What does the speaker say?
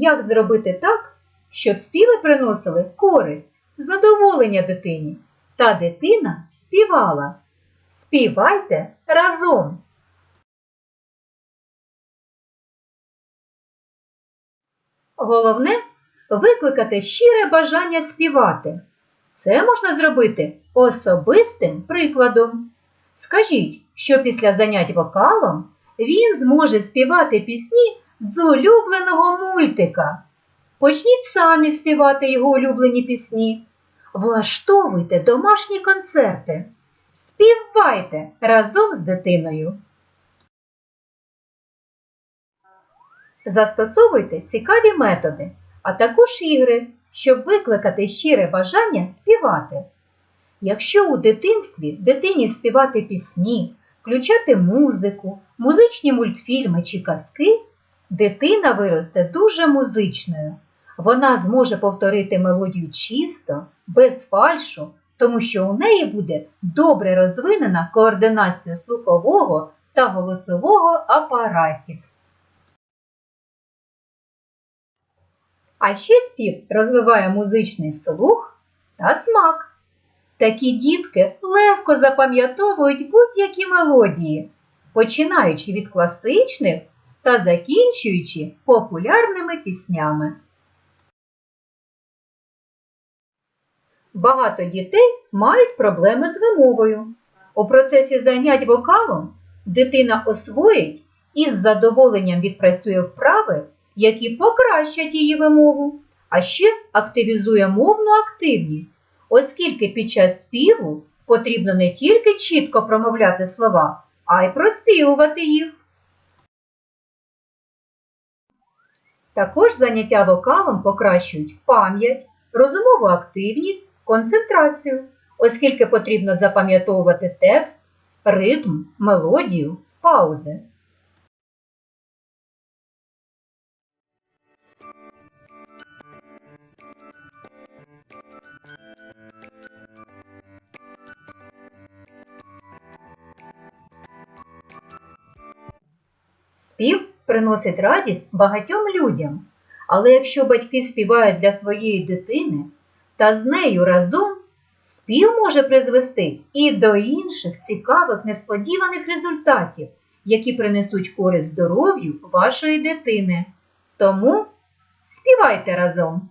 як зробити так, щоб співи приносили користь, задоволення дитині, та дитина співала. Співайте разом! Головне викликати щире бажання співати. Це можна зробити особистим прикладом. Скажіть, що після занять вокалом він зможе співати пісні з улюбленого мультика. Почніть самі співати його улюблені пісні. Влаштовуйте домашні концерти. Співайте разом з дитиною. Застосовуйте цікаві методи, а також ігри, щоб викликати щире бажання співати. Якщо у дитинстві дитині співати пісні, включати музику, музичні мультфільми чи казки, дитина виросте дуже музичною. Вона зможе повторити мелодію чисто, без фальшу, тому що у неї буде добре розвинена координація слухового та голосового апаратів. А ще спів розвиває музичний слух та смак. Такі дітки легко запам'ятовують будь-які мелодії, починаючи від класичних та закінчуючи популярними піснями. Багато дітей мають проблеми з вимовою. У процесі занять вокалом дитина освоїть і з задоволенням відпрацює вправи, які покращать її вимову, а ще активізує мовну активність, оскільки під час співу потрібно не тільки чітко промовляти слова, а й проспівувати їх. Також заняття вокалом покращують пам'ять, розумову активність, концентрацію, оскільки потрібно запам'ятовувати текст, ритм, мелодію, паузи. Спів приносить радість багатьом людям, але якщо батьки співають для своєї дитини та з нею разом, спів може призвести і до інших цікавих несподіваних результатів, які принесуть користь здоров'ю вашої дитини. Тому співайте разом!